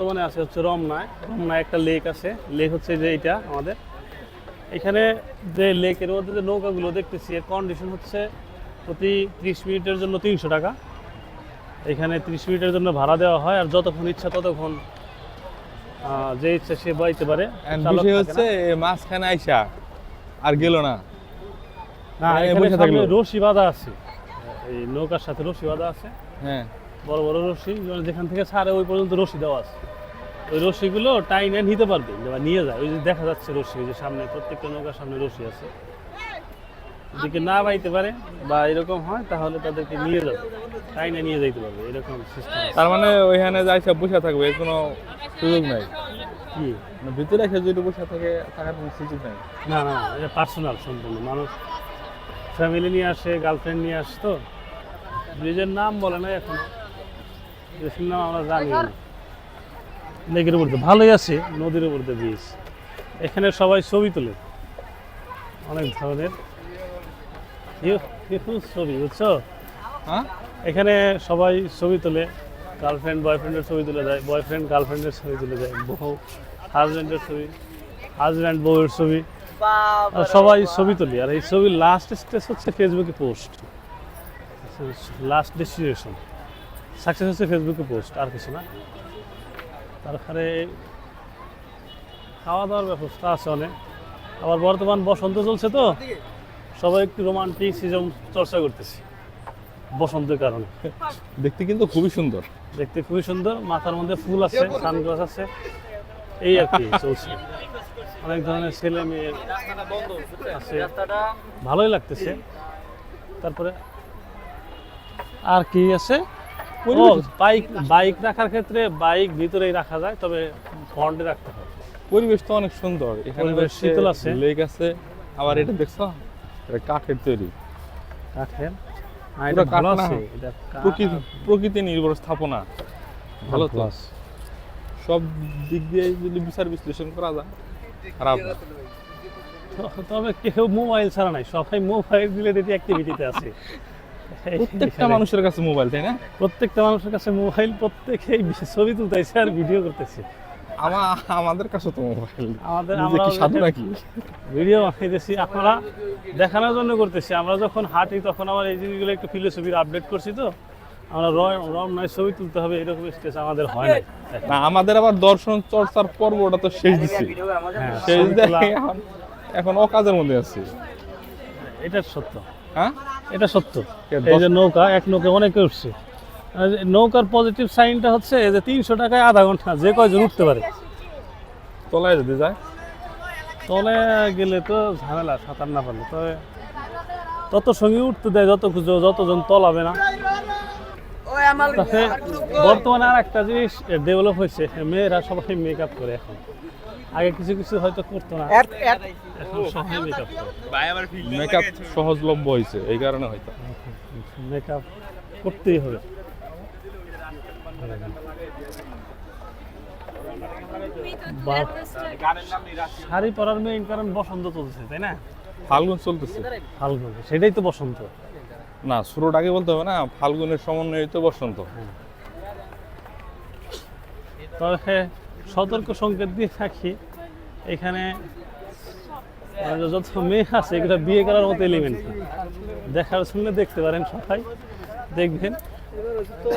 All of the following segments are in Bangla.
বর্তমানে আছে হচ্ছে রমনায় রমনায় একটা লেক আছে। লেক হচ্ছে যে এটা আমাদের। এখানে যে লেকের মধ্যে যে নৌকাগুলো দেখতেছি এর কন্ডিশন হচ্ছে প্রতি ত্রিশ মিনিটের জন্য তিনশো টাকা। এখানে ত্রিশ মিনিটের জন্য ভাড়া দেওয়া হয় আর যতক্ষণ ইচ্ছা ততক্ষণ যে ইচ্ছা সে বাইতে পারে। বিষয় হচ্ছে মাঝখানে আইসা আর গেল না। রশি বাঁধা আছে। এই নৌকার সাথে রশি বাঁধা আছে। হ্যাঁ। বড় বড় রশি যেখান থেকে ছাড়ে ওই পর্যন্ত রশি দেওয়া আছে। ওই রশিগুলো টাইনে নিতে পারবে বা নিয়ে যায়। ওই যে দেখা যাচ্ছে রশি ওই যে সামনে প্রত্যেকটা নৌকার সামনে রশি আছে। যদি না বাইতে পারে বা এরকম হয় তাহলে তাদেরকে নিয়ে যাবে। টাইনে নিয়ে যাইতে পারবে। এরকম সিস্টেম তার মানে ওইখানে যাইসা বসে থাকবে এর কোনো সুযোগ নাই? কি? মানে ভিতরে এসে যদি বসে থাকে থাকার কোনো সুযোগ নাই? না না এটা পার্সোনাল সম্পূর্ণ। মানুষ ফ্যামিলি নিয়ে আসে গার্লফ্রেন্ড নিয়ে আসে তো। ব্রিজের নাম বলে না এখনও। ব্রিজের নাম আমরা জানি না। লেকের উপর ভালোই আছে নদীর উপর দিয়ে ব্রিজ এখানে সবাই ছবি তোলে। অনেক ধরনের। ছবি বুঝছ? হ্যাঁ? এখানে সবাই ছবি তোলে। গার্লফ্রেন্ড বয়ফ্রেন্ডের ছবি তুলে দেয়। বয়ফ্রেন্ড গার্লফ্রেন্ডের ছবি তুলে দেয়। বউ হাজব্যান্ডের ছবি হাজব্যান্ড বউয়ের ছবি। সবাই ছবি তুলি। আর এই ছবির লাস্ট স্টেজ হচ্ছে ফেসবুকে পোস্ট লাস্ট ডেস্টিনেশন সাকসেস হচ্ছে ফেসবুকে পোস্ট আর কিছু না। তারপরে খাওয়া দাওয়ার ব্যবস্থা আছে অনেক। আবার বর্তমান বসন্ত চলছে তো সবাই একটু রোমান্টিক সিজন চর্চা করতেছি বসন্তের কারণে। দেখতে কিন্তু খুবই সুন্দর। দেখতে খুবই সুন্দর মাথার মধ্যে ফুল আছে সানগ্লাস আছে এই আর কি চলছে। অনেক ধরনের ছেলে মেয়ে আছে ভালোই লাগতেছে। তারপরে আর কি আছে? বাইক বাইক রাখার ক্ষেত্রে বাইক ভিতরেই রাখা যায় তবে ফ্রন্টে রাখতে হয়। পরিবেশ তো অনেক সুন্দর। এখানে শীতল আছে। লেক আছে। আবার এটা দেখছ? এটা কাঠের তৈরি। কাঠের? এটা কাঠ আছে এটা প্রকৃতি প্রকৃতি নির্ভর স্থাপনা। ভালো তো। সব দিক দিয়ে যদি বিচার বিশ্লেষণ করা যায় খারাপ তবে কেউ মোবাইল ছাড়া নাই সবাই মোবাইল রিলেটেড অ্যাক্টিভিটিতে আছে। প্রত্যেকটা মানুষের কাছে মোবাইল তাই না? প্রত্যেকটা মানুষের কাছে মোবাইল প্রত্যেকেই ছবি তুলতেছে আর ভিডিও করতেছে। আমা আমাদের কাছে তো মোবাইল আমাদের নিজে কি সাধু নাকি? ভিডিও বানাইতেছি। আপনারা দেখানোর জন্য করতেছি। আমরা যখন হাঁটি তখন আমার এই জিনিসগুলো একটু ফিলোসফির আপডেট করছি তো। আমরা রম রম নয় ছবি তুলতে হবে এরকম স্টেজ আমাদের হয় না না আমাদের আবার দর্শন চর্চার পর্বটা তো শেষ দিচ্ছি হ্যাঁ, শেষ এখন অকাজের মধ্যে আছি। এটা সত্য। হ্যাঁ? এটা সত্য। এই যে নৌকা এক নৌকা অনেকে উঠছে। যে নৌকার পজিটিভ সাইনটা হচ্ছে এই যে তিনশো টাকায় আধা ঘণ্টা যে কয়জন উঠতে পারে। তলায় যদি যায়? তলে গেলে তো ঝামেলা সাঁতার না পারলে। তবে তত সঙ্গে উঠতে দেয় যত খুঁজো যতজন তলাবে না। বর্তমানে আর একটা জিনিস ডেভেলপ হয়েছে মেয়েরা সবাই মেকআপ করে এখন। আগে কিছু কিছু হয়তো করতো না। এখন মেকআপ মেকআপ সহজলভ্য হয়েছে এই কারণে হয়তো। মেকআপ করতেই হবে। শাড়ি পরার মেইন কারণ বসন্ত চলছে তাই না? ফাল্গুন চলতেছে। ফাল্গুন সেটাই তো বসন্ত। না আগে বলতে হবে না ফাল্গুনের সমন্বয় তো বসন্ত। তবে সতর্ক সংকেত দিয়ে থাকি। এখানে যত মেয়ে আছে এগুলো বিয়ে করার মতো এলিমেন্ট দেখার শুনলে দেখতে পারেন সবাই। দেখবেন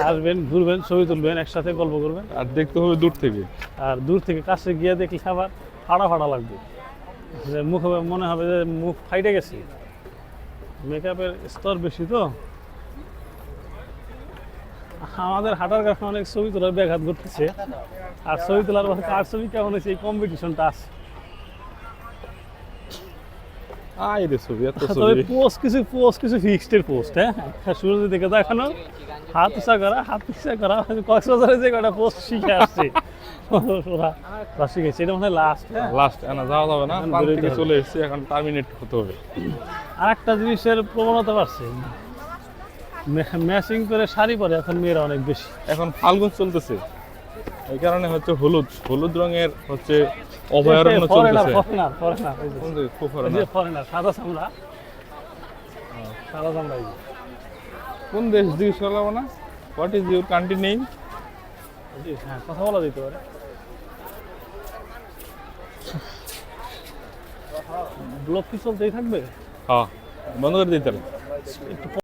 আসবেন ঘুরবেন ছবি তুলবেন একসাথে গল্প করবেন। আর দেখতে হবে দূর থেকে। আর দূর থেকে কাছে গিয়ে দেখলে আবার ফাড়া ফাড়া লাগবে। মুখ হবে- মনে হবে যে মুখ ফাইটে গেছে। মেকআপের স্তর বেশি তো। আমাদের হাঁটার কারণে অনেক ছবি তোলার ব্যাঘাত ঘটতেছে। আর ছবি তোলার পরে কার ছবি কেমন হয়েছে এই কম্পিটিশনটা আছে। আয় রে ছবি এত ছবি। পোস্ট কিছু পোস্ট কিছু ফিক্সডের পোস্ট হ্যাঁ? দেখানো হাত উঁচা করা হাত করা। কক্সবাজারে যে কটা পোস্ট শিখে আসছে। ওরা শিখেছে। এটা মনে হয় লাস্ট হ্যাঁ? লাস্ট না যাওয়া যাবে না। চলে এসেছি এখন টার্মিনেট হতে হবে। আর একটা জিনিসের প্রবণতা বাড়ছে। ম্যাচিং করে শাড়ি পরে এখন মেয়েরা অনেক বেশি। এখন ফাল্গুন চলতেছে। এই কারণে হচ্ছে হলুদ। হলুদ রঙের হচ্ছে অভয়ারণ্য চলতেছে। ফরেনার ফরেনার কোন দিকে? খুব এই foreigner। যে ফরেনার সাদা চামড়া। সাদা চামড়া কোন দেশ জিজ্ঞেস করলাম না? What is your country name হ্যাঁ কথা বলা যেতে পারে। ব্লক কি চলতেই থাকবে? হ্যাঁ বন্ধ করে দিতে হবে।